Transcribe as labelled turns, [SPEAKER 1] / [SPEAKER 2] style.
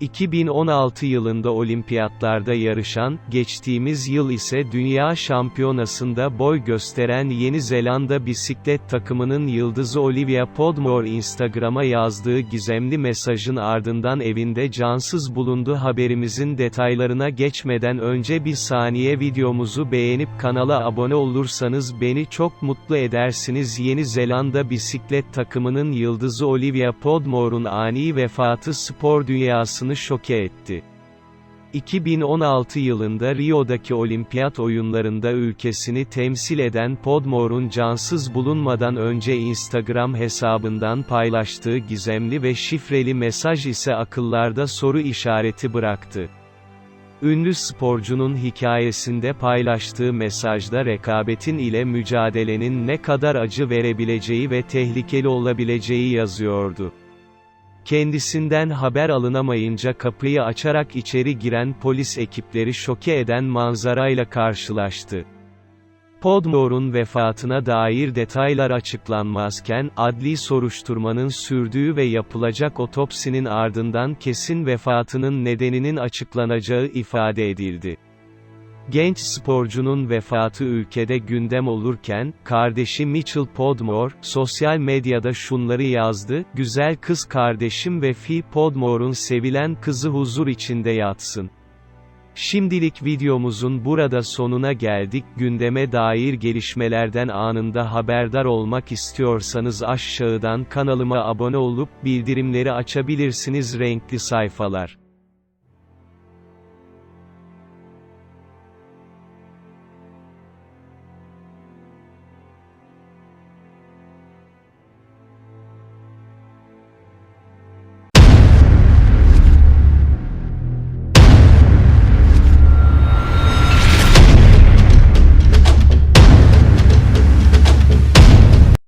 [SPEAKER 1] 2016 yılında olimpiyatlarda yarışan, geçtiğimiz yıl ise dünya şampiyonasında boy gösteren Yeni Zelanda bisiklet takımının yıldızı Olivia Podmore Instagram'a yazdığı gizemli mesajın ardından evinde cansız bulundu. Haberimizin detaylarına geçmeden önce bir saniye videomuzu beğenip kanala abone olursanız beni çok mutlu edersiniz. Yeni Zelanda bisiklet takımının yıldızı Olivia Podmore'un ani vefatı spor dünyasını şoke etti. 2016 yılında Rio'daki olimpiyat oyunlarında ülkesini temsil eden Podmore'un cansız bulunmadan önce Instagram hesabından paylaştığı gizemli ve şifreli mesaj ise akıllarda soru işareti bıraktı. Ünlü sporcunun hikayesinde paylaştığı mesajda rekabetin ile mücadelenin ne kadar acı verebileceği ve tehlikeli olabileceği yazıyordu. Kendisinden haber alınamayınca kapıyı açarak içeri giren polis ekipleri şoke eden manzarayla karşılaştı. Podmore'un vefatına dair detaylar açıklanmazken, adli soruşturmanın sürdüğü ve yapılacak otopsinin ardından kesin vefatının nedeninin açıklanacağı ifade edildi. Genç sporcunun vefatı ülkede gündem olurken, kardeşi Mitchell Podmore, sosyal medyada şunları yazdı, güzel kız kardeşim ve Fi Podmore'un sevilen kızı huzur içinde yatsın. Şimdilik videomuzun burada sonuna geldik. Gündeme dair gelişmelerden anında haberdar olmak istiyorsanız aşağıdan kanalıma abone olup bildirimleri açabilirsiniz renkli sayfalar.